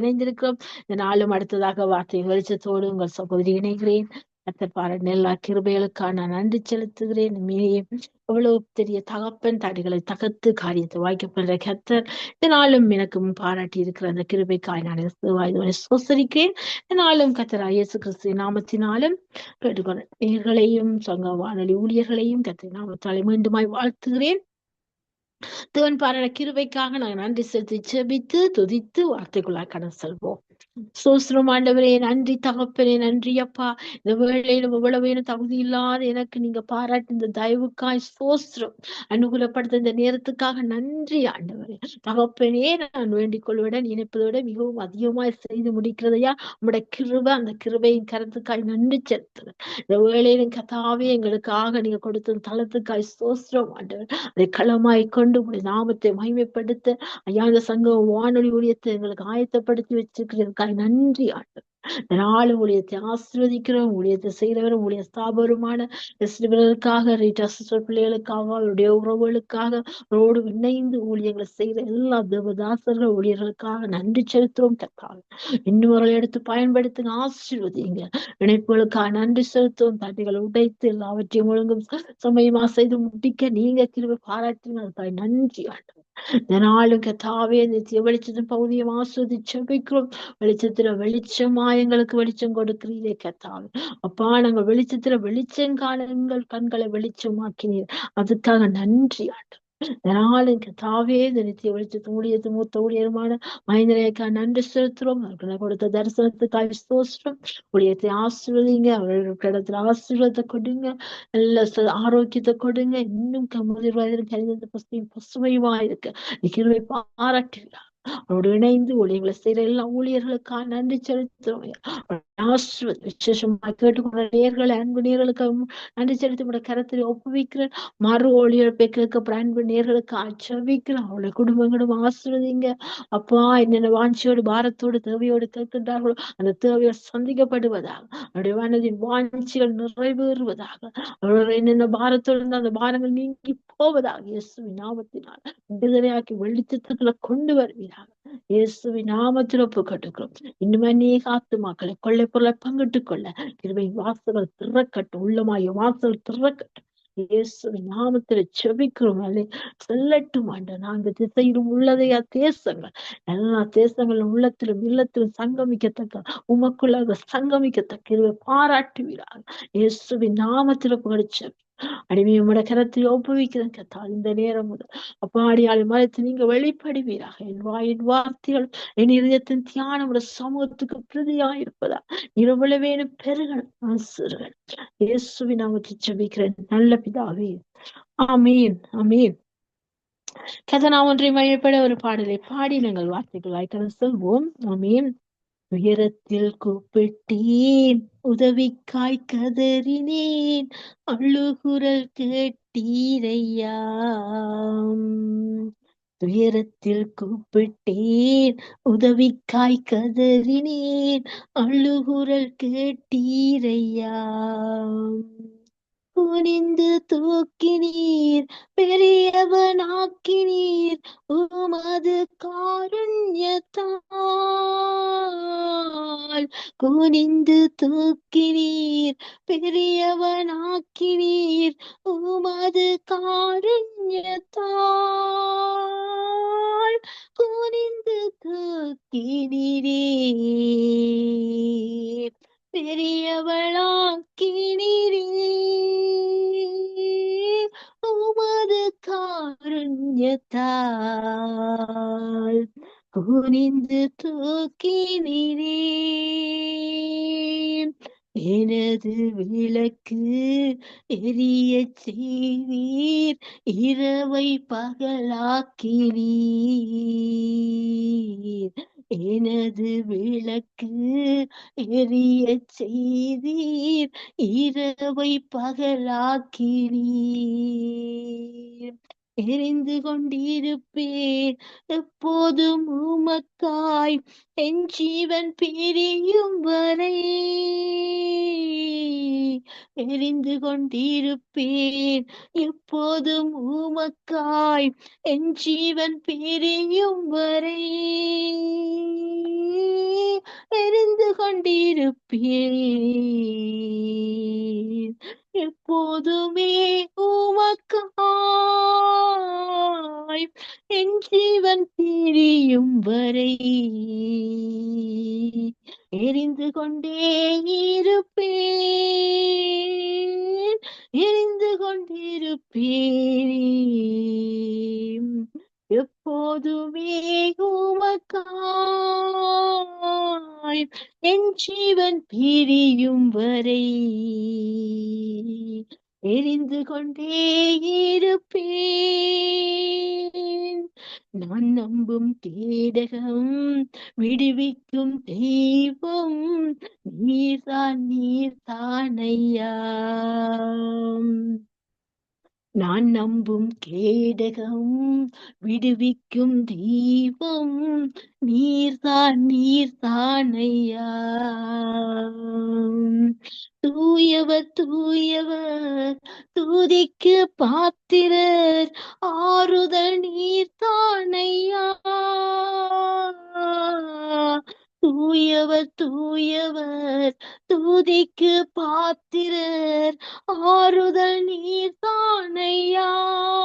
இணைந்திருக்கிறோம். இந்த நாளும் அடுத்ததாக வார்த்தை வெளிச்சத்தோடு உங்கள் சகோதரி இணைகிறேன். கத்தர் எல்லா கிருபைகளுக்காக நான் நன்றி செலுத்துகிறேன். எவ்வளவு பெரிய தகப்பன் தடைகளை தகர்த்து காரியத்தை வாய்க்கப்படுற கத்தர் இதனாலும் எனக்கும் பாராட்டி இருக்கிற அந்த கிருபைக்காய் நான் வாய்தவனை சோசரிக்கிறேன். இதனாலும் கத்தர் இயேசு கிறிஸ்து நாமத்தினாலும் கேட்டுக்கொண்ட நேர்களையும் சங்க வானொலி ஊழியர்களையும் கத்தர் நாமத்தாலே மீண்டுமாய் வாழ்த்துகிறேன். தேவன் பாராட கிருபைக்காக நாங்கள் நன்றி செலுத்தி செபித்து துதித்து வார்த்தைக்குள்ளாக கடன் செல்வோம். சோஸ்திரம் ஆண்டவரே நன்றி தகப்பனே நன்றி அப்பா. இந்த வேளையிலும் எவ்வளவு தகுதி இல்லாத எனக்கு நீங்க பாராட்டு இந்த தயவுக்காய் சோஸ்திரம் அனுகூலப்படுத்த இந்த நேரத்துக்காக நன்றி ஆண்டவரே. தகப்பனே நான் வேண்டிக் கொள்வதுடன் நினைப்பதோட மிகவும் அதிகமாய் செய்து முடிக்கிறதையா? உங்களுடைய கிருபை அந்த கிருபையின் கருத்துக்காய் நன்றி செலுத்துகிறேன் இந்த வேளையிலும் கதாவே எங்களுக்காக நீங்க கொடுத்த தளத்துக்காய் சோஸ்திரம் ஆண்டவர் அதை களமாய் கொண்டு உங்களுடைய நாமத்தை மகிமைப்படுத்த. ஐயா இந்த சங்கம் வானொலி ஊழியத்தை எங்களுக்கு ஆயத்தப்படுத்தி வச்சிருக்கிறதுக்காக நன்றி ஆண்டு நாலு ஊழியத்தை ஆசிர்வதிக்கிறோம் ஊழியத்தை செய்கிறவரும் ஊழிய ஸ்தாபருமான சிறுவர்களுக்காக ரீட்டா சிஸ்டர் பிள்ளைகளுக்காக அவருடைய உறவுகளுக்காக ரோடு இணைந்து ஊழியங்களை செய்கிற எல்லா தேவதாசர்கள் ஊழியர்களுக்காக நன்றி செலுத்துறோம் கத்தாங்க இன்னும் அவர்களை எடுத்து பயன்படுத்துங்க ஆசீர்வதிங்க இணைப்புகளுக்காக நன்றி செலுத்துவோம் தட்டிகளை உடைத்து எல்லாவற்றையும் ஒழுங்கும் சமயமா செய்து முடிக்க நீங்க கிருபை பாராட்டிங்க நன்றி ஆண்டவர். இந்த நாளும் கத்தாவே நித்திய வெளிச்சத்தின் பகுதியை ஆஸ்வதி செபிக்கிறோம். வெளிச்சத்துல வெளிச்சமா எங்களுக்கு வெளிச்சம் கொடுக்கிறீரே கத்தாவே அப்பா நாங்கள் வெளிச்சத்துல வெளிச்சம் காண எங்கள் கண்களை வெளிச்சமாக்கினீர். அதுக்காக நன்றி ஆண்டு நாளும் கத்தாவே இந்த நித்திய வெளிச்சத்து ஊழியத்து மூத்த ஊழியருமான மனிதனைக்கா நன்றி செலுத்துறோம். அவர்களை கொடுத்த தரிசனத்துக்காக சோசுறோம் ஊழியத்தை ஆசிர்வதிங்க. அவர்களுக்கு இடத்துல ஆசீர்வாதத்தை கொடுங்க. நல்ல ஆரோக்கியத்தை கொடுங்க. இன்னும் கமுதிர்வாயிருக்கு பசுமையுமா இருக்கு. நிகழ்வை பாராட்டுகிறார். அவரோடு இணைந்து ஊழியர்களை செய்யற எல்லா ஊழியர்களுக்காக நன்றி செலுத்துறோம் விசேஷமா கேட்டுக்கொண்ட நேர்களை அன்பு நேர்களுக்கு நன்றி செலுத்தி உடைய கரத்தில் ஒப்புவிக்கிறேன். மறு ஒளியழப்பை கேட்க அன்பு நேர்களுக்கு ஆச்சரிக்கிறேன். அவளை குடும்பங்களும் ஆசிர்வதிங்க. அப்பா என்னென்ன வாஞ்சியோடு பாரத்தோடு தேவையோடு கேட்கின்றார்களோ அந்த தேவையோடு சந்திக்கப்படுவதாக அவருடைய மனதின் வாஞ்சிகள் நிறைவேறுவதாக அவர்கள் என்னென்ன பாரத்தோடு இருந்த அந்த பாரங்கள் நீங்கி போவதாக இயேசுவின் நாமத்தினால் விடுதலையாக்கி வெளிச்சத்துக்குள்ள கொண்டு வருவீராக இயேசுவி நாமத்தில் ஒப்பு கட்டுக்கிறோம் இன்னும் அநேக ஆத்துமாக்களை கொள்ளை பொருளை பங்கிட்டுக் கொள்ள கிருபை வாசல் திறக்கட்டும் உள்ளமாய வாசல் திறக்கட்டும். இயேசுவி நாமத்துல செபிக்கிறோம் அல்லே. செல்லட்டும் ஆண்ட நான்கு திசையிலும் உள்ளதையா தேசங்கள் எல்லா தேசங்களும் உள்ளத்திலும் இல்லத்திலும் சங்கமிக்கத்தக்க உமக்குள்ளாக சங்கமிக்கத்தக்க இருவை பாராட்டுவீராக. இயேசுவி நாமத்துல புகழ்ச்சி அடிமையை உட ஒப்புவிக்கிறேன் கத்தா இந்த நேரம் முதல். அப்பா அடியாளை மறைத்து நீங்க வெளிப்படுவீராக. என் வாயின் வார்த்தைகள் என் இதயத்தின் தியானம் ஒரு சமூகத்துக்கு பிரதியா இருப்பதா இரவுளவேனு பெருகணும் ஆசிர்கள் இயேசுவி நாமத்தை ஜெபிக்கிறேன். நல்ல பிதாவே. அமீன் அமீன் கதனா ஒன்றை மையப்பட ஒரு பாடலை பாடி நாங்கள் வார்த்தைகள் கடந்து செல்வோம். அமீன் துயரத்தில் கூப்பிட்டேன். உதவிக்காய் கதறினேன். அழுகுரல் கேட்டீரையா? துயரத்தில் கூப்பிட்டேன். உதவிக்காய் கதறினேன். அழுகுரல் கேட்டீரையா? குனிந்து தூக்கினீர். பெரியவனாக்கினீர். உமது காருண்யத்தால் குனிந்து தூக்கினீர் பெரியவனாக்கினீர் உமது காருண்யத்தால் குனிந்து தூக்கினீரே பெரியவளாக்கினீரே உமது காருண்யத்தால் குனிந்து தூக்கினீரே எனது விளக்கு எரிய செய்வீர். இரவை பகலாக்கினீர். எனது விளக்கு எரிய செய்தீர் இரவை பகலாக்கினீர். எரிந்து கொண்டிருப்பேன். எப்போதும் உமக்காய் என் ஜீவன் பிரியும் வரை எரிந்து கொண்டிருப்பேன். எப்போதும் உமக்காய் என் ஜீவன் பிரியும் வரை எரிந்து கொண்டிருப்பேன். எப்போதுமே உமக்காய் என் ஜீவன் பிரியும் வரை எரிந்து கொண்டே இருப்பேன். எரிந்து கொண்டிருப்பேன். எப்போதுமே உமக்காய் என் ஜீவன் பிரியும் வரை எரிந்து கொண்டே இருப்பேன். நான் நம்பும் தேடகம் விடுவிக்கும் தெய்வம் நீர்தான் நீர்தான் ஐயா நான் நம்பும் கேடகம் விடுவிக்கும் தெய்வம். நீர்தான் நீர்தான் ஐயா. தூயவர் தூயவர் தூதிக்கு பாத்திரர் ஆறுதல் நீர்தான் ஐயா. தூயவர் தூயவர் தூதிக்கு பாத்திரர். ஆறுதல் நீர்தானையா தானையா?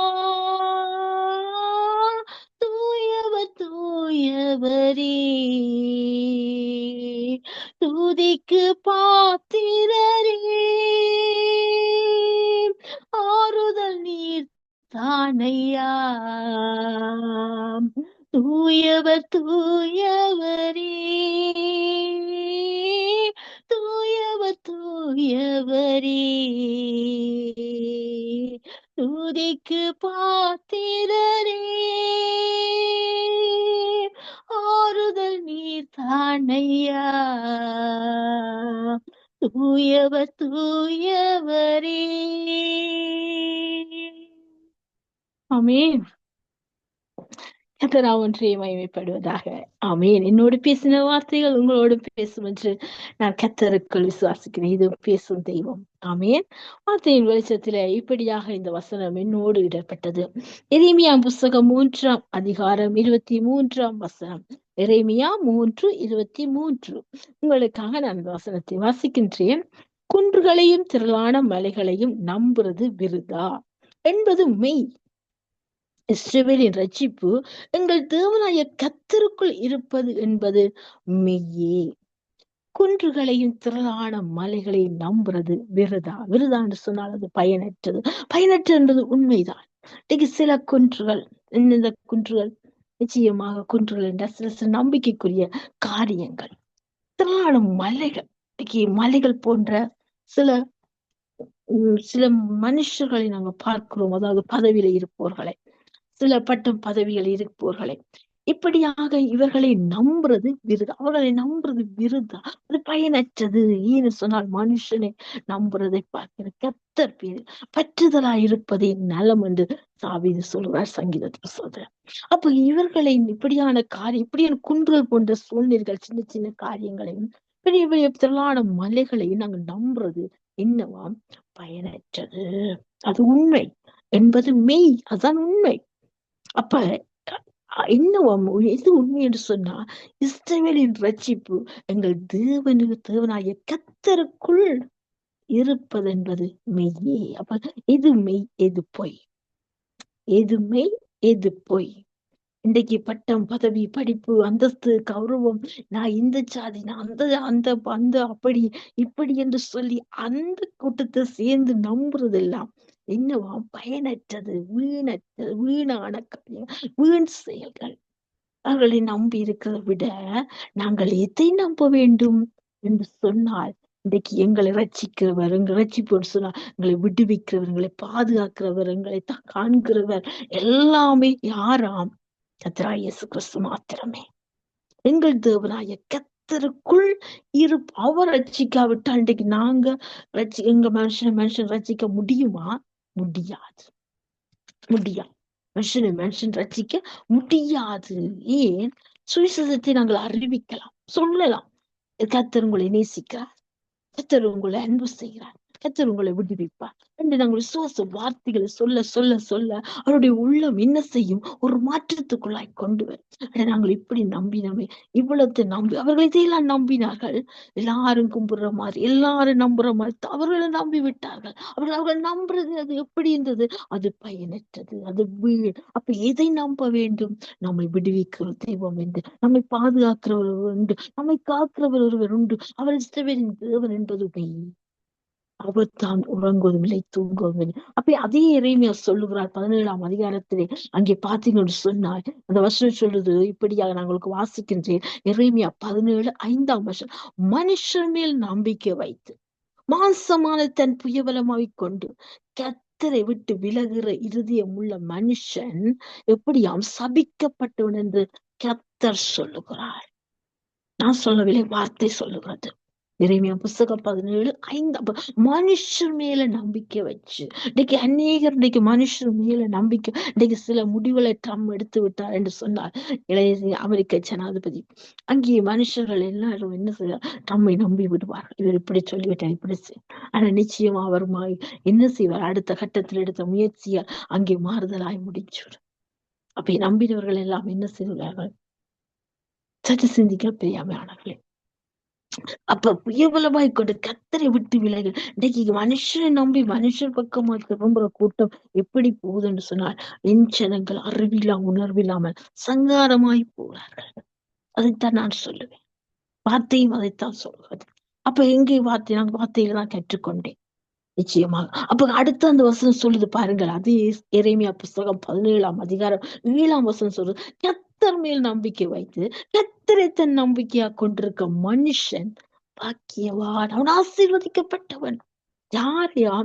கத்தரா ஒன்றே மகிமைப்படுவதாக. ஆமென். என்னோடு பேசின வார்த்தைகள் உங்களோடு பேசும் என்று நான் கத்தருக்குள் விசுவாசிக்கிறேன். இது பேசும் தெய்வம். ஆமென். வார்த்தையின் வெளிச்சத்திலே இப்படியாக இந்த வசனம் என்னோடு இடப்பட்டது. எரிமியா புஸ்தகம் மூன்றாம் அதிகாரம் இருபத்தி மூன்றாம் வசனம். எரேமியா மூன்று இருபத்தி மூன்று. உங்களுக்காக நான் இந்த வசனத்தை வாசிக்கின்றேன். குன்றுகளையும் திரளான மலைகளையும் நம்புறது விருதா? என்பது மெய். இஸ்ரவேலின் ரட்சிப்பு எங்கள் தேவனாய கத்தருக்குள் இருப்பது என்பது மெய்யே. குன்றுகளையும் திரளான மலைகளையும் நம்புறது விருதா? விருதா என்று சொன்னால் அது பயனற்றது. பயனற்றது உண்மைதான். இன்னைக்கு சில குன்றுகள் இந்த குன்றுகள்? நிச்சயமாக குன்றுகள் என்ற சில சில நம்பிக்கைக்குரிய காரியங்கள். திரளான மலைகள். இன்னைக்கு மலைகள் போன்ற சில உம், சில மனுஷர்களை நாங்க பார்க்கிறோம். அதாவது பதவியில இருப்பவர்களை. சில பட்டம் பதவிகள் இருப்பவர்களை இப்படியாக இவர்களை நம்புறது விருதா அவர்களை நம்புறது விருதா? அது பயனற்றது. ஏன்னு சொன்னால் மனுஷனை நம்புறதை பார்க்கிற கத்தர் பேரு பற்றுதலா இருப்பதே நலம் என்று சாவிது சொல்கிறார் சங்கீதத்தில் சொல்றார் அப்ப இவர்களை இப்படியான காரியம் இப்படியான குன்றுகள் போன்ற சூழ்நிலைகள் சின்ன சின்ன காரியங்களையும் பெரிய பெரிய திரளான மலைகளையும் நாங்க நம்புறது என்னவாம் பயனற்றது. அது உண்மை என்பது மெய் அதான் உண்மை. அப்ப இன்னும் இது எது உண்மை என்று சொன்னா இஸ்ரவேலின் ரட்சிப்பு எங்கள் தேவனுக்கு தேவனாய கத்தருக்குள் இருப்பது என்பது மெய்யே. அப்ப எது மெய் எது பொய்? எது மெய் எது பொய்? இன்றைக்கு பட்டம் பதவி படிப்பு அந்தஸ்து கௌரவம் நான் இந்த சாதி நான் அந்த அந்த அந்த அப்படி இப்படி என்று சொல்லி அந்த கூட்டத்தை சேர்ந்து நம்புறதெல்லாம் என்னவா பயனற்றது வீணற்றது வீணான காரியம் வீண் செயல்கள். அவர்களை நம்பி இருக்கிறதை விட நாங்கள் எதை நம்ப வேண்டும் என்று சொன்னால் இன்றைக்கு எங்களை ரட்சிக்கிறவர் எங்களை ரசிப்போன்னு சொன்னால் எங்களை விடுவிக்கிறவர் எங்களை பாதுகாக்கிறவர் எங்களை தான் காண்கிறவர் எல்லாமே யாராம்? கத்ரா இயேசு கிறிஸ்து மாத்திரமே. எங்கள் தேவனாய கத்தருக்குள் இரு அவர் ரட்சிக்காவிட்டால் இன்றைக்கு நாங்க ரட்சி எங்க மனுஷன் மனுஷன் ரட்சிக்க முடியுமா? முடியாது. முடியாது. மனுஷனை மனுஷன் ரசிக்க முடியாது. ஏன்? சுவிசேஷத்தை நாங்கள் அறிவிக்கலாம் சொல்லலாம். கத்தர் உங்களை நேசிக்கிறார். கத்தர் உங்களை அன்பு செய்கிறார். கத்தர் உங்களை விடுவிப்பார். என்று நாங்கள் விசுவாச வார்த்தைகளை சொல்ல சொல்ல சொல்ல அவருடைய உள்ளம் என்ன செய்யும்? ஒரு மாற்றத்துக்குள்ளாய் கொண்டு வரும். நாங்கள் இப்படி நம்பினோமே இவ்வளவு நம்பி அவர்கள் இதையெல்லாம் நம்பினார்கள். எல்லாரும் கும்பிடுற மாதிரி எல்லாரும் நம்புற மாதிரி அவர்களை நம்பி விட்டார்கள். அவர்கள் அவர்கள் நம்புறது அது எப்படி இருந்தது? அது பயனற்றது அது வீண். அப்ப எதை நம்ப வேண்டும்? நம்மை விடுவிக்கிற தெய்வம் என்று நம்மை பாதுகாக்கிறவர் உண்டு. நம்மை காக்கிறவர் ஒருவர் உண்டு. அவர் இஷ்டவரின் தேவன் என்பது உண்மை. அவர் தான் உறங்குவதும் இல்லை தூங்குவதும் இல்லை. அப்ப அதே இறைமையா சொல்லுகிறார் பதினேழாம் அதிகாரத்திலே. அங்கே பார்த்தீங்கன்னு சொன்னார். அந்த வருஷம் சொல்லுது இப்படியாக நான் உங்களுக்கு வாசிக்கின்றேன். இறைமையா பதினேழு ஐந்தாம் வருஷம் மனுஷன் மேல் நம்பிக்கை வைத்து மாசமான தன் புயபலமாய் கொண்டு கத்தரை விட்டு விலகுற இருதயம் உள்ள மனுஷன் எப்படியாம் சபிக்கப்பட்டவன் என்று கத்தர் சொல்லுகிறார். நான் சொல்லவில்லை வார்த்தை சொல்லுகிறது. இறைமையா புஸ்தகம் பதினேழு ஐந்து மனுஷர் மேல நம்பிக்கை வச்சு. இன்னைக்கு அநேகர் இன்னைக்கு மனுஷர் மேல நம்பிக்கை இன்னைக்கு சில முடிவுகளை ட்ரம் எடுத்து விட்டார் என்று சொன்னார். இளைய அமெரிக்க ஜனாதிபதி. அங்கே மனுஷர்கள் எல்லாரும் என்ன செய்ய ட்ரம்மை நம்பி விடுவார் இவர் இப்படி சொல்லிவிட்டார் இப்படி ஆனா நிச்சயமா அவர் என்ன செய்வார்? அடுத்த கட்டத்தில் எடுத்த முயற்சியால் அங்கே மாறுதலாய் முடிச்சுவிடும் அப்படி நம்பினவர்கள் எல்லாம் என்ன செய்துள்ளார்கள் சற்று சிந்திக்க பெரியாமையானவர்களே. அப்ப புயபலமாய் கொண்டு கத்தரை விட்டு விலகு. இன்னைக்கு மனுஷனை நம்பி மனுஷன் பக்கமா திரும்புற கூட்டம் எப்படி போகுதுன்னு சொன்னால் என் ஜனங்கள் அறிவில்லா உணர்வில்லாமல் சங்காரமாய் போகிறார்கள் அதைத்தான் நான் சொல்லுவேன். வார்த்தையும் அதைத்தான் சொல்வது. அப்ப எங்கே வார்த்தை? நான் வார்த்தையில தான் கற்றுக்கொண்டேன். நிச்சயமாக. அப்ப அடுத்த அந்த வசனம் சொல்லுது பாருங்கள். அது இறைமையா புஸ்தகம் பதினேழாம் அதிகாரம் ஏழாம் வசனம் சொல்றது கத்தர் மேல் நம்பிக்கை வைத்து கத்தரை தன் நம்பிக்கையா கொண்டிருக்க மனுஷன் பாக்கியவான். அவன் ஆசீர்வதிக்கப்பட்டவன். யாரையா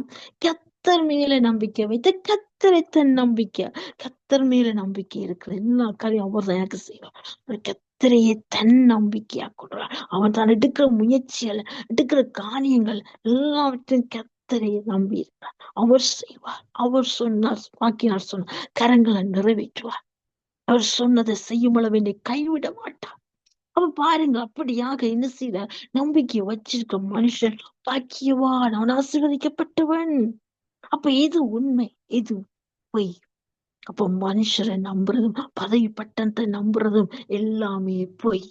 கத்தர் மேல நம்பிக்கை வைத்து கத்தரை தன் நம்பிக்கை கத்தர் மேல நம்பிக்கை இருக்கிற எல்லா காரியம் அவர் தான் எனக்கு செய்வார். கத்தரையே தன் நம்பிக்கையா கொள்றான் அவன் தான் எடுக்கிற முயற்சிகள் எடுக்கிற காரியங்கள் எல்லாவற்றையும் கத்தரையை நம்பி இருக்கிறான் அவர் செய்வார். அவர் சொன்னார் வாக்கினார் சொன்னார் கரங்களை நிறைவேற்றுவார். அவர் சொன்னதை செய்யும் அளவு கைவிட மாட்டார். அப்ப பாருங்க அப்படியாக என்ன செய்த? நம்பிக்கை வச்சிருக்க மனுஷன் பாக்கியவான் அவன் ஆசீர்வதிக்கப்பட்டவன். அப்ப எது உண்மை? எது பொய்? அப்ப மனுஷரை நம்புறதும் பதவி பட்டத்தை நம்புறதும் எல்லாமே பொய்.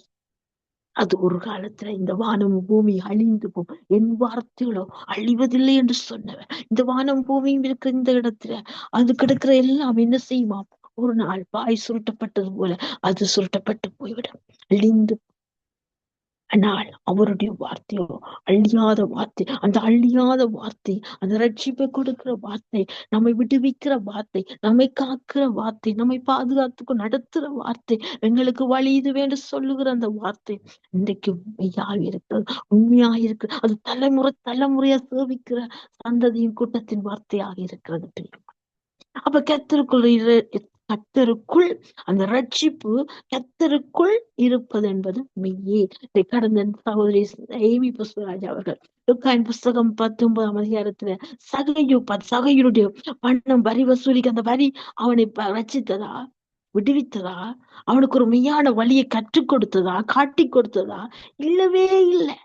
அது ஒரு காலத்துல இந்த வானம் பூமி அழிந்து போகும் என் வார்த்தைகளோ அழிவதில்லை என்று சொன்னவன். இந்த வானம் பூமியும் இருக்கிற இந்த இடத்துல அது கிடக்கிற எல்லாம் என்ன செய்யுமா ஒரு நாள் பாய் சுருட்டப்பட்டது போல அது சுருட்டப்பட்டு போய்விடும். அழிந்து ஆனால் அவருடைய வார்த்தையோ அழியாத வார்த்தை அந்த அழியாத வார்த்தை அந்த ரட்சிப்பை கொடுக்கிற வார்த்தை நம்மை விடுவிக்கிற வார்த்தை நம்மை காக்கிற வார்த்தை நம்மை பாதுகாத்துக்கு நடத்துற வார்த்தை எங்களுக்கு வழி இது வேண்டு சொல்லுகிற அந்த வார்த்தை இன்றைக்கு உண்மையாக இருக்கிறது. உண்மையாக இருக்கிறது அது தலைமுறை தலைமுறையா சேவிக்கிற சந்ததியின் கூட்டத்தின் வார்த்தையாக இருக்கிறது. அப்ப கத்திற்குள் கத்தருக்குள் அந்த ரட்சிப்பு கத்தருக்குள் இருப்பது என்பது மெய்யே. கடந்த சகோதரி ஏமி புஷ்பராஜ் அவர்கள் லுக்காயின் புஸ்தகம் பத்தொன்பதாம் அதிகாரத்துல சகையு சகையுடைய பணம் வரி வசூலிக்க அந்த வரி அவனை ரச்சித்ததா விடுவித்ததா? அவனுக்கு ஒரு மெய்யான வழியை கற்றுக் கொடுத்ததா? காட்டி கொடுத்ததா? இல்லவே இல்லை.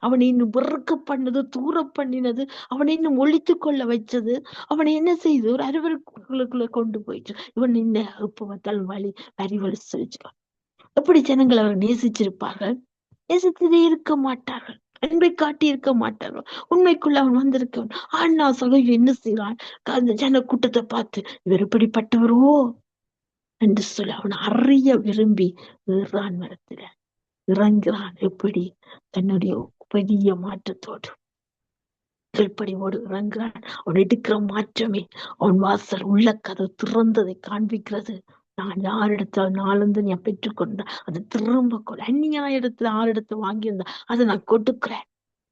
அவனை இன்னும் வெறுக்க பண்ணது தூர பண்ணினது அவனை இன்னும் ஒழித்து கொள்ள வச்சது அவனை என்ன செய்து? ஒரு அறுவருக்குள்ள கொண்டு போயிடுச்சு இவன் என்ன இப்ப பார்த்தால் வழி வரி வலிச்சு எப்படி ஜனங்கள் அவர் நேசிச்சிருப்பார்கள்? நேசித்ததே இருக்க மாட்டார்கள். அன்பை காட்டி இருக்க மாட்டார்கள். உண்மைக்குள்ள அவன் வந்திருக்கவன். ஆனா சகோதரி என்ன செய்வான்? அந்த ஜன கூட்டத்தை பார்த்து இவர் இப்படிப்பட்டவரோ என்று சொல்லி அவன் அறிய விரும்பி ஏறான் மரத்துல இறங்குறான். எப்படி? தன்னுடைய பெரிய மாற்றத்தோடு. கீழ்ப்படிவோடு இறங்குகிறான். அவன் எடுக்கிற மாற்றமே அவன் வாசல் உள்ள கதை திறந்ததை காண்பிக்கிறது. நான் யாரிடத்துல நாளிருந்து நான் பெற்றுக்கொண்டேன் அதை திரும்ப கொள்ள அந்நியாய இடத்துல ஆறிடத்தை வாங்கியிருந்தா அதை நான் கொடுக்குறேன்.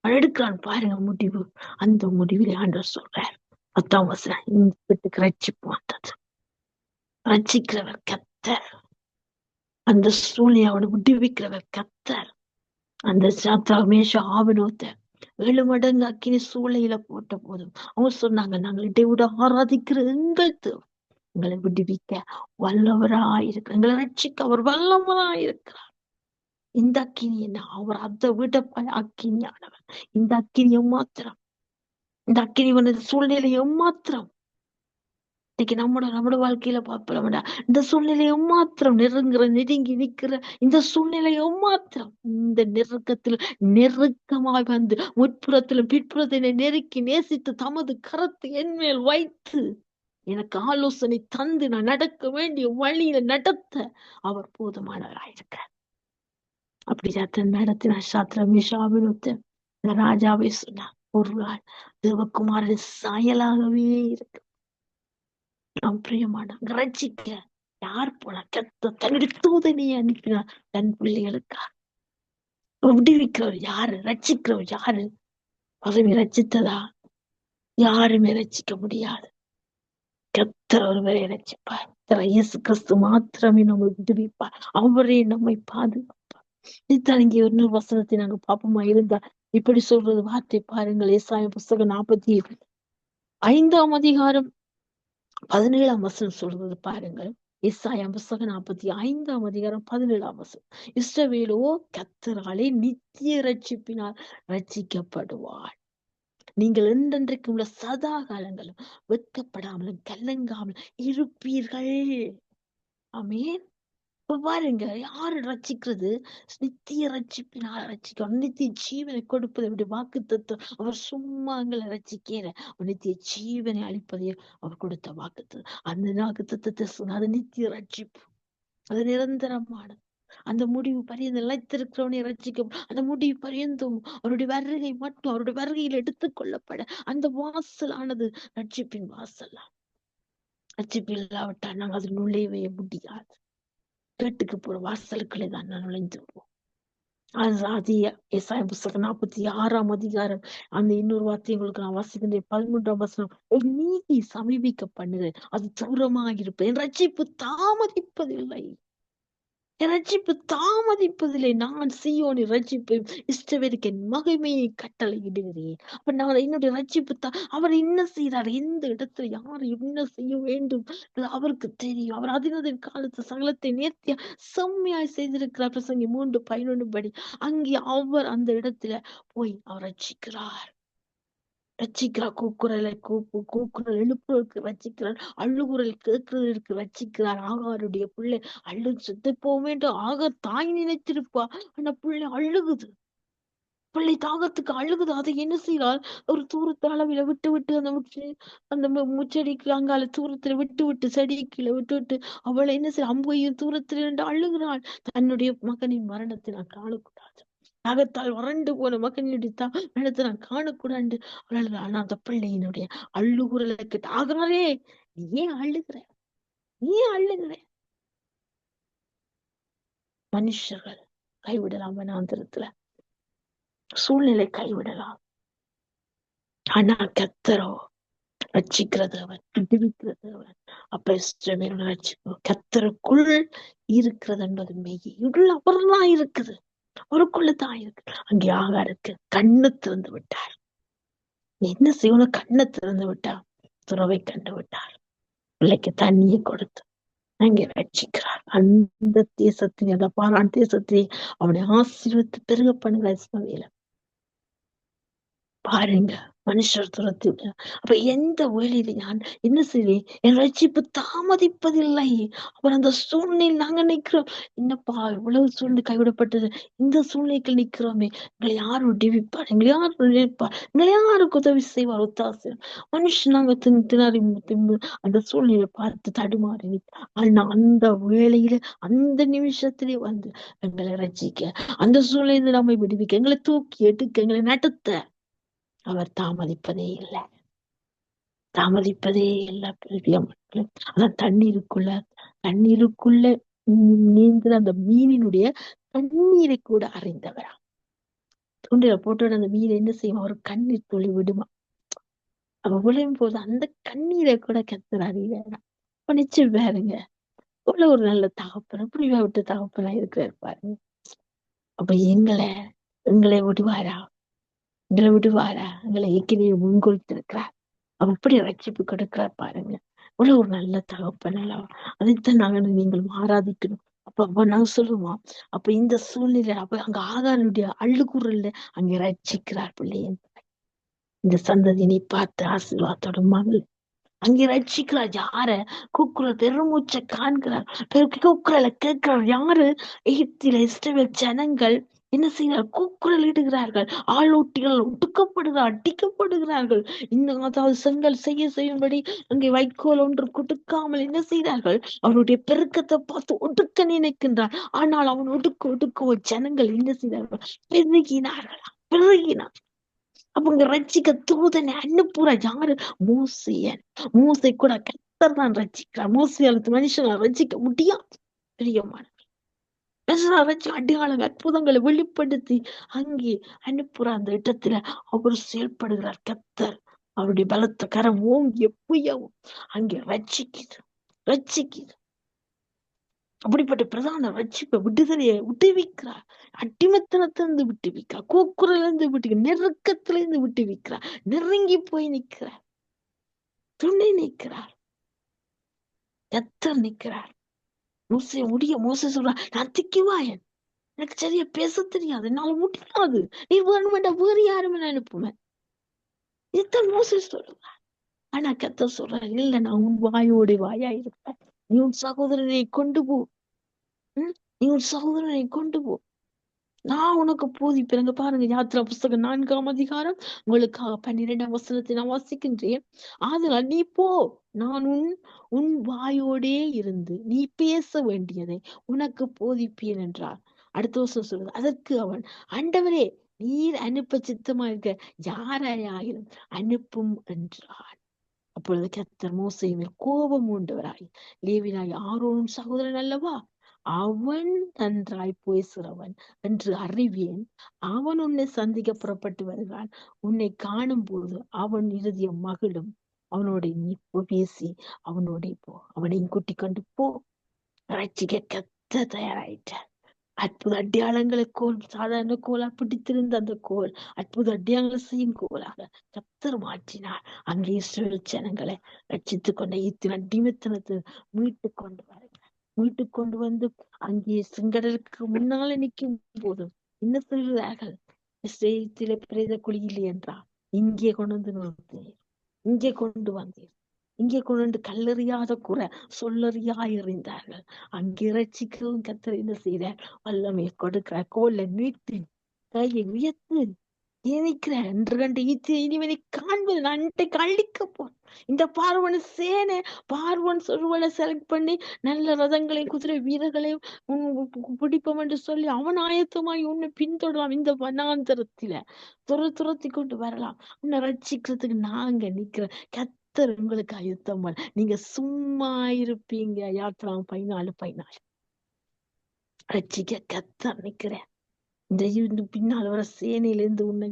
அவன் எடுக்கிறான் பாருங்க முடிவு. அந்த முடிவில் ஆண்டவர் சொல்றார். பத்தாம் வசனம் இந்த வீட்டுக்கு ரட்சிப்பு வந்தது ரட்சிக்கிறவர் கத்தர். அந்த சூழ்நிலை அவனை விடுவிக்கிறவர் கத்தர். அந்த சாத்ரா ஆவணத்தை ஏழு மடங்கு அக்கினி சூளையில போட்ட போதும். அவங்க சொன்னாங்க நாங்கள் இடைவிட ஆராதிக்கிற எங்கள் தேவன் எங்களை விடுவிக்க வல்லவராயிருக்க எங்களை ரட்சிக்க அவர் வல்லவராயிருக்கிறார் இந்த அக்கினி என்ன? அவர் அதை விட அக்கினி அக்கினியானவர். இந்த அக்கினி எம்மாத்திரம்? இந்த அக்கினி வந்தது சூழ்நிலை எம்மாத்திரம்? இன்னைக்கு நம்மளோட நம்மளோட வாழ்க்கையில பார்ப்போம்டா. இந்த சூழ்நிலையும் மாத்திரம் நெருங்குற நெருங்கி நிக்கிற இந்த சூழ்நிலையும் மாத்திரம் இந்த நெருக்கத்தில் நெருக்கமாய் வந்து முற்புறத்திலும் பிற்புறத்தினை நெருக்கி நேசித்து தமது கரத்தை என் மேல் வைத்து எனக்கு ஆலோசனை தந்து நான் நடக்க வேண்டிய வழியில நடத்த அவர் போதுமானவராயிருக்கிறார் அப்படி ரத்தன் நடத்தினார் சாத்திரம் மிஷாவினுத்து ராஜாவே சொன்னார் ஒரு நாள் தேவகுமாரன் சாயலாகவே இருக்கு நாம் பிரியமான ரட்சிக்க யார் போல கத்த தன்னுடைய தூதனையை அனுப்பினார் தன் பிள்ளைகளுக்காக விடுவிக்கிறவர் யாரு? ரட்சிக்கிறவர் யாரு? பதவி ரச்சித்ததா யாருமே ரச்சிக்க முடியாது. கத்தர் ஒருவரை ரச்சிப்பார் இயேசு கிறிஸ்து மாத்திரமே நம்மை விடுவிப்பார். அவரே நம்மை பாதுகாப்பார். இதுதான் இங்கே இன்னொரு வசனத்தை நாங்க பாப்போமா இருந்தா இப்படி சொல்றது வார்த்தை பாருங்கள். ஏசாயம் புஸ்தகம் நாற்பத்தி ஐந்தாம் அதிகாரம் பதினேழாம் வசனம் சொல்றது பாருங்கள். இசாயம் புஸ்தகம் நாற்பத்தி ஐந்தாம் அதிகாரம் பதினேழாம் வசனம். இஸ்ரவேலோ கத்தராலே நித்திய ரட்சிப்பினால் ரட்சிக்கப்படுவாள் நீங்கள் என்றென்றைக்கு உள்ள சதா காலங்களும் வெட்கப்படாமலும் கலங்காமலும் இருப்பீர்கள். அமேன் இப்ப பாருங்க யாரு ரட்சிக்கிறது நித்திய ரட்சிப்பினால் ரட்சிக்கணும் நித்திய ஜீவனை கொடுப்பது அப்படி வாக்கு தத்துவம் அவர் சும்மா எங்களை ரட்சிக்கிற நித்திய ஜீவனை அளிப்பதே அவர் கொடுத்த வாக்கு அந்த வாக்கு தத்துவத்தை சொன்ன அது நித்திய ரட்சிப்பு. அது நிரந்தரமானது. அந்த முடிவு பரியந்த நிலைத்திருக்கிறவனை ரசிக்க அந்த முடிவு பரியந்தும் அவருடைய வருகை மட்டும் அவருடைய வருகையில் எடுத்துக் கொள்ளப்பட அந்த வாசலானது ரட்சிப்பின் வாசலா ரட்சிப்பு இல்லாவிட்டால் நாங்கள் அதில் நுழையவே முடியாது. வீட்டுக்கு போற வாசலுக்குள்ளே தான் நான் நுழைந்து விடுவோம். அது எஸ்ஐ புஸ்தகம் நாற்பத்தி ஆறாம் அதிகாரம். அந்த இன்னொரு வார்த்தை உங்களுக்கு நான் வாசிக்கின்றேன். பதிமூன்றாம் வசனம் என் நீதி சமீபிக்க பண்ணுகிறேன் அது தூரமாக இருப்பது என் ரட்சிப்பு தாமதிப்பதில்லை. இரட்சிப்பு தாமதிப்பதில்லை. நான் சீயோனி ரட்சிப்பை இஷ்டவருக்கு என் மகிமையை கட்டளை இடுகிறேன் அப்ப நான் என்னுடைய ரட்சிப்பு தான் அவர் என்ன செய்யறார் எந்த இடத்துல யார் என்ன செய்ய வேண்டும்? என்று அவருக்கு தெரியும். அவர் அதினதின் காலத்து சகலத்தை நேர்த்தியா செம்மையாய் செய்திருக்கிறார். பிரசங்கி மூன்று பதினொன்று படி. அங்கே அவர் அந்த இடத்துல போய் அவர் ரட்சிக்கிறார். ரட்சிக்கிறார் கூக்குரலை கூப்பு கூக்குரல் எழுப்புறதுக்கு ரட்சிக்கிறார் அழுகுரல் கேட்கிறதற்கு ரட்சிக்கிறார் ஆகாருடைய பிள்ளை அழு செத்து போக வேண்டும். ஆக தாய் நினைத்திருப்பா ஆனா பிள்ளை அழுகுது. பிள்ளை தாகத்துக்கு அழுகுது. அதை என்ன செய்யறாள் ஒரு தூரத்து அளவில விட்டு விட்டு அந்த முச்சு அந்த முச்சடிக்கு முச்செடிக்கு அங்கால தூரத்துல விட்டு விட்டு செடிக்குள்ள கீழே விட்டு விட்டு அவளை என்ன செய்ய அம்பையும் தூரத்துல இருந்து அழுகிறாள். தன்னுடைய மகனின் மரணத்தை நான் காணக்கூடாது தாகத்தால் வறண்டு போன மகனுடைய தா மரணத்தை நான் காணக்கூடாது அவள் ஆனா அந்த பிள்ளையினுடைய அள்ளுகுரலுக்கு கேட்டு நீ ஏன் அழுகிற? நீ ஏன் அழுகிற? மனுஷர்கள் கைவிடலாம் வனாந்திரத்துல சூழ்நிலை கைவிடலாம். ஆனா கத்தரோ ரட்சிக்கிறது அவன் விடுவிக்கிறது அவன். அப்ப இஸ்ரவேல் கத்தருக்குள் இருக்கிறது என்பது மெய் உள்ள அவர்தான் இருக்குது. ஒரு தான் இருக்கு. அங்கே ஆகாருக்கு கண்ணு திறந்து விட்டார். என்ன செய்யணும் கண்ணை திறந்து விட்டார் துறவை கண்டு விட்டார். பிள்ளைக்கு தண்ணியை கொடுத்து அங்கே ரட்சிக்கிறார். அந்த தேசத்தின் அந்த பாரான் தேசத்தை அவனை ஆசீர்வத்து பெருக பண்ணுகிற இஸ்ரவேல பாருங்க மனுஷர் அப்ப எந்த வேலையில நான் என்ன செய்வேன்? என் ரட்சிப்பு தாமதிப்பதில்லை. அப்புறம் அந்த சூழ்நிலையில் நாங்க நிக்கிறோம் என்னப்பா இவ்வளவு சூழ்நிலை கைவிடப்பட்டது. இந்த சூழ்நிலைக்கு நிக்கிறோமே எங்களை யார் விடுவிப்பார் எங்களை யார் விடுவிப்பார் எங்களை யாருக்கு உதவி செய்வார்? ஒத்தாசை மனுஷன் நாங்க தின் திணறி திம்பு அந்த சூழ்நிலையை பார்த்து தடுமாறி ஆனா அந்த வேலையில அந்த நிமிஷத்திலே வந்து எங்களை ரசிக்க அந்த சூழ்நிலையில நம்மை விடுவிக்க எங்களை தூக்கி எடுக்க எங்களை நடத்த அவர் தாமதிப்பதே இல்லை. தாமதிப்பதே இல்லை பெரிய மக்கள். அதான் தண்ணீருக்குள்ள தண்ணீருக்குள்ள உம் அந்த மீனினுடைய தண்ணீரை கூட அறிந்தவரா. தூண்டில போட்டோட அந்த மீன் என்ன செய்யும்? அவர் கண்ணீர் துளி விடுமா. அவ விளையும் போது அந்த கண்ணீரை கூட கத்துற அறிவாரா நிச்சயம் பாருங்க. இவ்வளவு ஒரு நல்ல தகப்பன. புரிவா விட்டு தகப்பனா இருக்கிறாரு பாருங்க. அப்ப எங்களை எங்களை விடுவாரா? எங்களை விடுவாரா எங்களை ஏற்கனவே முன்குறித்திருக்கிறார் அவர் எப்படி ரட்சிப்பு கொடுக்கிறார் பாருங்க. இவ்வளவு ஒரு நல்ல தகப்பன் அல்லவா? அதைத்தான் நாங்கள் நீங்கள் ஆராதிக்கணும். அப்ப அப்ப நாங்க சொல்லுவோம் அப்ப இந்த சூழ்நிலை அப்ப அங்க ஆகாருடைய அள்ளுக்குறல்ல அங்க ரட்சிக்கிறார் பிள்ளைய. இந்த சந்ததியினை பார்த்து ஆசீர்வாதத்தோட மகள் அங்கே ரட்சிக்கிறார். யார? கூக்குரல் பெருமூச்சை காண்கிறார். கூக்குரலை கேட்கிறார். யாரு? எகிப்தில இஸ்ரவேல் ஜனங்கள் என்ன செய்கிறார் கூக்குரலிடுகிறார்கள் ஆளோட்டிகள் ஒடுக்கப்படுகிறார் அடிக்கப்படுகிறார்கள். இந்த அதாவது செங்கல் செய்ய செய்யும்படி அங்கே வைக்கோல் ஒன்று கொடுக்காமல் என்ன செய்தார்கள்? அவருடைய பெருக்கத்தை பார்த்து ஒடுக்க நினைக்கின்றார். ஆனால் அவன் ஒடுக்க ஒடுக்க ஜனங்கள் என்ன செய்தார்கள்? பெருகினார்களா? பெருகினார். அவங்க ரட்சிக்க தூதனை அனுப்புற யாரு? மூசியன். மூசை கூட கத்தர் தான் ரட்சிக்கிறார். அழுத்து மனுஷனை ரட்சிக்க முடியாது. பிரியமான ரட்சி அடையாளங்கள் அற்புதங்களை வெளிப்படுத்தி அங்கே அனுப்புற அந்த இடத்துல அவர் செயல்படுகிறார். கத்தர் அவருடைய பலத்த கரம் ஓங்கி எப்பயாவும் அங்கே ரச்சிக்குது ரச்சிக்குது அப்படிப்பட்ட பிரதான ரட்சிப்பை விடுதலையை விட்டுவிக்கிறார் அடிமத்தனத்திலிருந்து விட்டு வைக்கிறார் கூக்குரல இருந்து விட்டு நெருக்கத்துல இருந்து விட்டு வைக்கிறார் நெருங்கி போய் நிற்கிறார். துணை நிற்கிறார். எத்தர் நிற்கிறார். மூசை முடிய மூசை சொல்றான் நான் திக்குவாயன் எனக்கு சரியா பேச தெரியாது. என்னால முடியாது நீ வேணுமெண்டா வேறு யாருமே அனுப்புவேன் இதுதான் மூசை சொல்லுவான் ஆனா கத்த சொல்ற இல்ல நான் உன் வாயோடு வாயா இருப்பேன் நீ உன் சகோதரனை கொண்டு போ. நீ உன் சகோதரனை கொண்டு போ. நான் உனக்கு போதிப்பிறங்க பாருங்க யாத்திரா புஸ்தகம் நான்காம் அதிகாரம் உங்களுக்காக பன்னிரெண்டாம் வசனத்தை நான் வாசிக்கின்றேன். அதனால் நீ போ நான் உன் உன் வாயோடே இருந்து நீ பேச வேண்டியதை உனக்கு போதிப்பேன் என்றார். அடுத்த வருஷம் சொல்றது அதற்கு அவன் ஆண்டவரே நீர் அனுப்ப சித்தமா இருக்க யாரையாயிரும் அனுப்பும் என்றான். அப்பொழுது கத்தர் மோசை கோபம் உண்டவராய் லேவினாய் ஆரோனும் சகோதரன் அல்லவா? அவன் நன்றாய் பேசுகிறவன் என்று அறிவேன். அவன் உன்னை சந்திக்க புறப்பட்டு வருகிறான். உன்னை காணும் போது அவன் இறுதிய மகளும் அவனோட நீ பேசி. அவனோட போ. அவனையும் கூட்டி கொண்டு போ. ரட்சிக்க கத்த தயாராயிட்டார். அற்புத அடையாளங்களை கோல் சாதாரண கோலா பிடித்திருந்த அந்த கோல் அற்புத அடையாளங்களை செய்யும் கோலாக கத்தர் மாற்றினார். அங்கே இஸ்ரேல் ஜனங்களை ரட்சித்துக் கொண்ட இத்தின் அடிமத்தனத்தை மீட்டு கொண்டு வருகிறார். மீட்டு கொண்டு வந்து அங்கே செங்கடலுக்கு முன்னால நிற்கும் போதும் என்ன சொல்கிறார்கள்? பிரேத குழியில் என்றார். இங்கே கொண்டு வந்து இங்கே கொண்டு வந்தீர். இங்கே கொண்டு கல்லறியாத குறை சொல்லறியா எறிந்தார்கள். அங்கே இறைச்சிக்கவும் கத்தர் என்ன செய்தார்? வல்லமையை கொடுக்கிறார். கோல நீட்டு கையை உயர்த்து ஏனிக்கிறேன் என்று கண்டு இனிவனை காண்பது நான் இன்றைக்கு அழிக்க போறேன். இந்த பார்வன் சேனை பார்வன் சொல்வனை செலக்ட் பண்ணி நல்ல ரதங்களையும் குதிரை வீரர்களையும் பிடிப்போம் என்று சொல்லி அவன் ஆயத்தமாய் உன்னை பின்தொடரலாம் இந்த வனாந்தரத்தில துர துரத்தி கொண்டு வரலாம். உன்னை ரட்சிக்கிறதுக்கு நாங்க நிக்கிறேன். கத்தர் உங்களுக்கு ஆயுத்தம் நீங்க சும்மா இருப்பீங்க. யாத்திரா பதினாலு பதினாலு. ரட்சிக்க கத்தர் நிக்கிறேன். இந்த பின்னால் வர சேனையிலிருந்து உன்னை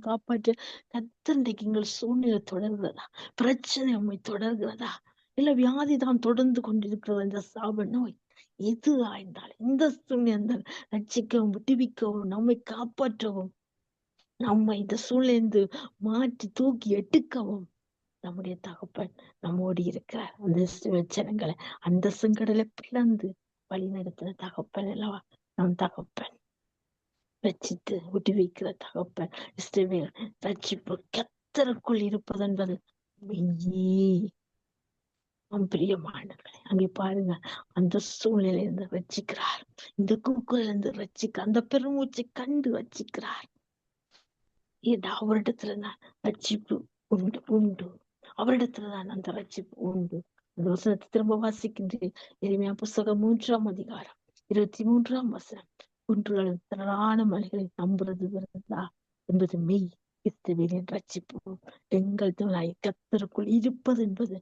காப்பாற்ற கத்தண்டைக்கு எங்கள் சூழ்நிலை தொடர்கிறதா? பிரச்சனை உண்மை தொடர்கிறதா? இல்ல வியாதி தான் தொடர்ந்து கொண்டிருக்கிறது இந்த சாப நோய் எது ஆய்ந்தால் இந்த சூழ்நிலை ரட்சிக்கவும் விட்டுவிக்கவும் நம்மை காப்பாற்றவும் நம்மை இந்த சூழ்நிலை மாற்றி தூக்கி எட்டுக்கவும் நம்முடைய தகப்பன் நம்மோடு இருக்கிறார். அந்த ஜனங்களை அந்த சங்கடலை பிளந்து வழி நடத்தின தகப்பன் அல்லவா? நம் தகப்பன். ரச்சித்து விடுவிக்கிற தகப்பன் இஸ்ரவேல் ரட்சிப்பு கத்தருக்குள் இருப்பது என்பது மெய்யே. பிரியமானவர்களே அங்கே பாருங்க அந்த சூழ்நிலை இருந்து ரச்சிக்கிறார் இந்த கூக்குல இருந்து ரச்சிக்க அந்த பெருமூச்சை கண்டு ரச்சிக்கிறார் அவரிடத்துல தான் ரட்சிப்பு உண்டு உண்டு. அவரிடத்துலதான் அந்த ரட்சிப்பு உண்டு. அந்த வசனத்தை திரும்ப வாசிக்கின்றேன் எளிமையா புஸ்தகம் மூன்றாம் அதிகாரம் இருபத்தி மூன்றாம் வசனம். குன்றுகள் திரளான மலைகளை நம்புறது வருதா என்பது மெய். கிறிஸ்துவின் ரட்சிப்பு எங்கள் தேவனாய் கத்தருக்குள் இருப்பது என்பது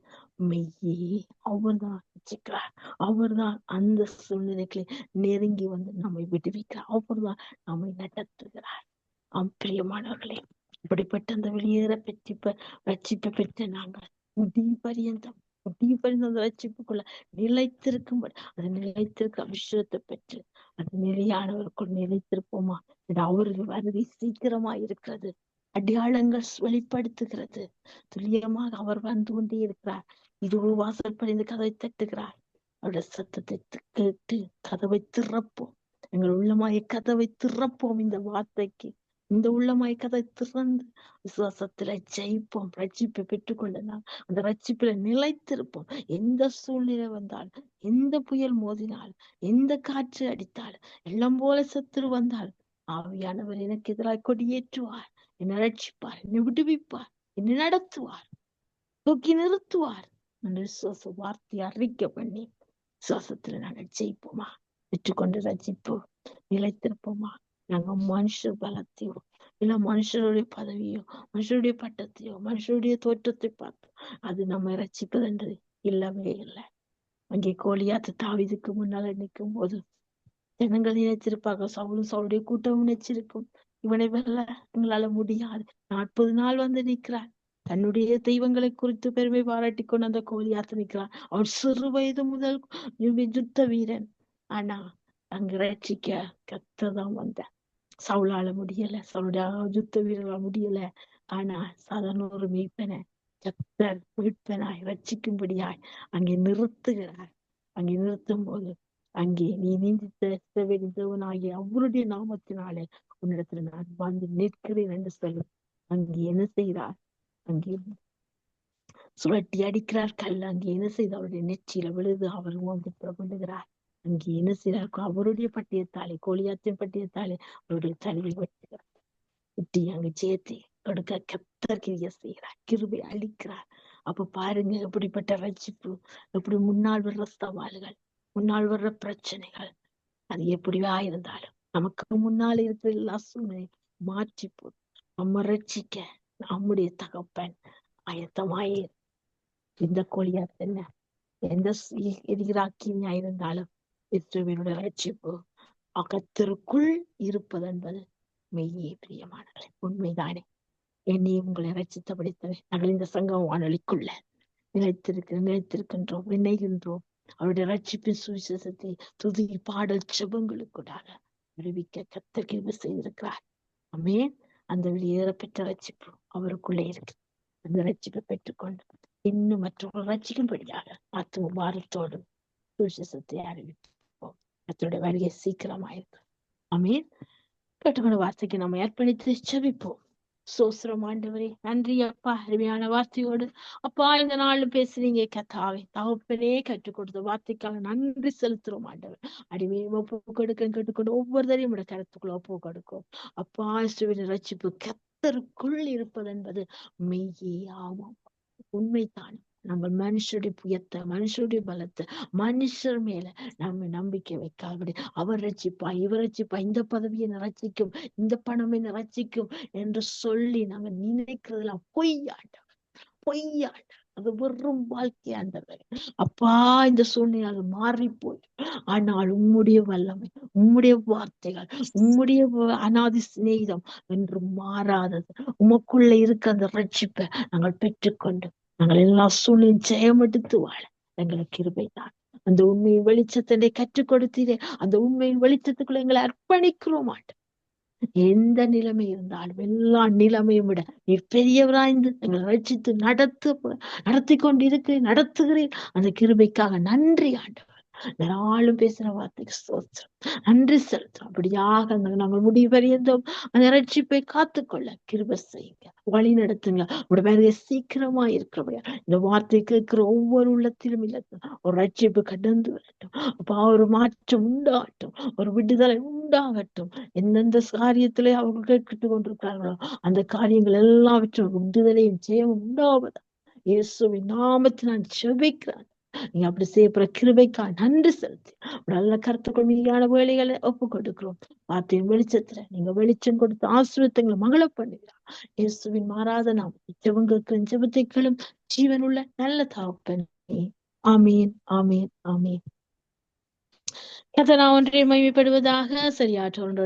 மெய்யே. அவர்தான் ரசிக்கிறார் அவர்தான் அந்த சூழ்நிலைகளை நெருங்கி வந்து நம்மை விடுவிக்கிறார். அவர்தான் நம்மை நடத்துகிறார். ஆம் பிரியமானவர்களே இப்படிப்பட்ட அந்த வெளியேற பெற்றி ரட்சிப்பை பெற்ற நாங்கள் முடிவு பரியந்தம் அந்த ரட்சிப்புக்குள்ள நிலைத்திருக்கும்படி அது நிலைத்திருக்க அபிஷேகத்தை பெற்று அது நிலையானவருக்குள் நிலைத்திருப்போமா? இது வருகை சீக்கிரமா இருக்கிறது. அடையாளங்கள் வெளிப்படுத்துகிறது. துல்லியமாக அவர் வந்து கொண்டே இருக்கிறார். இதுவோ வாசல் படிந்து கதவை தட்டுகிறார். அவருடைய சத்தத்தை கேட்டு கதவை திறப்போம். எங்கள் உள்ளமாய கதவை திறப்போம் இந்த வார்த்தைக்கு. இந்த உள்ளமாய் கதை திறந்து விசுவாசத்துல ஜெயிப்போம் ரட்சிப்பை பெற்றுக்கொண்டு நாம் அந்த ரட்சிப்புல நிலைத்திருப்போம். எந்த சூழ்நிலை வந்தால் எந்த புயல் மோதினால் எந்த காற்று அடித்தால் எல்லாம் போல சத்துரு வந்தால் ஆவியானவர் எனக்கு எதிராக கொடியேற்றுவார். என்னை ரட்சிப்பார் என்னை விடுவிப்பார் என்னை நடத்துவார் தூக்கி நிறுத்துவார். என்று விசுவாச வார்த்தையை அறிக்க பண்ணி விசுவாசத்துல நாங்கள் ஜெயிப்போமா? பெற்றுக்கொண்டு ரசிப்போம் நிலைத்திருப்போமா? நாங்க மனுஷ பலத்தையோ இல்ல மனுஷருடைய பதவியோ மனுஷருடைய பட்டத்தையோ மனுஷருடைய தோற்றத்தை பார்த்து அது நம்ம ரசிப்பதுன்றது இல்லவே இல்லை. அங்கே கோழியாத்து தாவிதுக்கு முன்னால நிற்கும் போது ஜனங்கள் நினைச்சிருப்பாங்க சவுளும் சவுளுடைய கூட்டம் நினைச்சிருக்கும் இவனை வெல்ல எங்களால முடியாது. நாற்பது நாள் வந்து நிற்கிறான் தன்னுடைய தெய்வங்களை குறித்து பெருமை பாராட்டி கொண்டு அந்த கோழியாத்து நிற்கிறான் அவன் சிறு வயது முதல் யுத்த வீரன். ஆனா அங்க ரட்சிக்க கத்ததான் வந்தேன் சவுளால முடியல. சவுளுடைய யுத்த வீரர்களால முடியல. ஆனா சாதாரண ஒரு மீட்பனை கத்தர் மீட்பனாய் ரட்சிக்கும்படியாய் அங்கே நிறுத்துகிறார். அங்கே நிறுத்தும் போது அங்கே நீ நீந்தித்த தேவனாகிய அவருடைய நாமத்தினாலே உன்னிடத்துல நான் வந்து நிற்கிறேன் என்று சொல்லு அங்கே என்ன செய்தார்? அங்கே சுழட்டி அடிக்கிறார். கல் அங்கே என்ன செய்து அவருடைய நெற்றியில விழுது. அவர் வந்து புறப்படுகிறார். அங்கே என்ன செய்யறாருக்கோ அவருடைய பட்டியத்தாலே கோழியாத்தின் பட்டியத்தாலே அவருடைய தலையை வெட்டுகிறார் வெட்டி அங்க சேர்த்து கொடுக்க கத்தர் கிரிய செய்கிறார் கிருபை அளிக்கிறார். அப்ப பாருங்க எப்படிப்பட்ட ரட்சிப்பு எப்படி முன்னால் வர்ற சவால்கள் முன்னால் வர்ற பிரச்சனைகள் அது எப்படியா இருந்தாலும் நமக்கு முன்னால் இருக்கிற எல்லா சூழ்நிலை மாற்றி போ நம்ம ரட்சிக்க நம்முடைய தகப்பன் ஆயத்தமாயே. இந்த கோழியா என்ன? எந்த எதிராக்கியா இருந்தாலும் இஸ்ரவேலுடைய ரட்சிப்பு அகத்திற்குள் இருப்பது என்பது மெய்யே பிரியமானவர்களே உண்மைதானே. என்னையும் உங்களை ரச்சித்த படித்தவை நாங்கள் இந்த சங்கம் வானொலிக்குள்ள நிலைத்திருக்க நிலைத்திருக்கின்றோம் இணைகின்றோம் அவருடைய ரட்சிப்பின் சுவிசேஷத்தை துதி பாடல் செபங்களுக்கூடாக அறிவிக்க கத்தகிவு செய்திருக்கிறார். அமே அந்த வெளியேற பெற்ற ரட்சிப்பு அவருக்குள்ளே இருக்கு. அந்த ரட்சிப்பை பெற்றுக்கொண்டு இன்னும் மற்றவர்கள் ரட்சிக்கும்படியாக ஆத்ம பாரத்தோடு சுவிசேஷத்தை அறிவிப்போம் அத்தோட வருகை சீக்கிரமாயிருக்கு அமீன் கேட்டுக்கொண்ட வார்த்தைக்கு நம்ம ஏற்படுத்தி செபிப்போம். சோசரம் ஆண்டவரே நன்றி அப்பா அருமையான வார்த்தையோடு. அப்பா இந்த நாள் பேசுறீங்க கத்தாவே தகப்பனே கற்றுக் கொடுத்த வார்த்தைக்காக நன்றி செலுத்துறோம் ஆண்டவர். அடிமையும் ஒப்பு கொடுக்க கேட்டுக்கொண்டு ஒவ்வொருத்தரையும் உடைய கருத்துக்குள்ள ஒப்பு கொடுக்கும் அப்பா ஸ்ரீவின் ரட்சிப்பு கத்தருக்குள் இருப்பது என்பது மெய்யே ஆமாம் உண்மைதான். நம்ம மனுஷருடைய புயத்தை மனுஷருடைய பலத்தை மனுஷர் மேல நம்ம நம்பிக்கை வைக்காதபடி அவர் ரச்சிப்பா இவர் ரச்சிப்பா இந்த பதவியை ரச்சிக்கும் இந்த பணமே ரச்சிக்கும் என்று சொல்லி நாங்க நினைக்கிறதுலாம் பொய்யாண்டவர் பொய்யாண்டவர் அது வெறும் வாழ்க்கையாண்டவர் அப்பா இந்த சூழ்நிலை மாறி போய் ஆனால் உம்முடைய வல்லமை உம்முடைய வார்த்தைகள் உம்முடைய அனாதி சிநேகிதம் என்று மாறாதது. உமக்குள்ள இருக்க அந்த ரட்சிப்பை நாங்கள் பெற்றுக்கொண்டு நாங்கள் எல்லா சூழ்நிலையும் ஜெயமெடுத்து வாழ. எங்களுக்கு கிருபைதான் அந்த உண்மையின் வெளிச்சத்தை கற்றுக் கொடுத்தீரே. அந்த உண்மையின் வெளிச்சத்துக்குள்ள எங்களை அர்ப்பணிக்கிறோம் எந்த நிலைமை இருந்தாலும் எல்லா நிலைமையும் விட நீ பெரியவராய்ந்து எங்களை ரட்சித்து நடத்து நடத்தி கொண்டு இருக்கிறேன் நடத்துகிறேன். அந்த கிருபைக்காக நன்றி ஆண்டு நாளும் பேசுற வார்த்தைக்கு சோத்திரம் நன்றி செலுத்துறோம். அப்படியாக நாங்கள் முடிவறியந்தோம் அந்த ரட்சிப்பை காத்துக்கொள்ள கிருப செய்யுங்க. வழி நடத்துங்க. உங்களோட வேலையை சீக்கிரமா இருக்கிறபடியா. இந்த வார்த்தை கேட்கிற ஒவ்வொரு உள்ளத்திலும் இல்ல ஒரு ரட்சிப்பு கடந்து வரட்டும். அப்ப ஒரு மாற்றம் உண்டாகட்டும். ஒரு விடுதலை உண்டாகட்டும். எந்தெந்த காரியத்திலே அவர்கள் கேட்டு கொண்டிருக்கிறார்களோ அந்த காரியங்கள் எல்லாவற்றும் விடுதலையும் ஜெயம் உண்டாவதா. இயேசுவின் நாமத்தை நான் செபிக்கிறேன் நீ அப்படி செய்யப்படுற கிருபைக்காய் நன்றி செலுத்தி. நல்ல கருத்துக்கள் மீதியான வேலைகளை ஒப்பு கொடுக்கிறோம் வார்த்தையின் வெளிச்சத்துல நீங்க வெளிச்சம் கொடுத்து ஆசிரியத்தங்களை மகள பண்ணுகிறா இயேசுவின் மாறாத நாம் ஜெபங்களுக்கு ஜெபத்தைக்களும் ஜீவனுள்ள நல்ல தாப்பனே ஆமீன் ஆமீன் ஆமீன். கதனா ஒன்றை மகிமைப்படுவதாக சரியாற்ற ஒன்றோ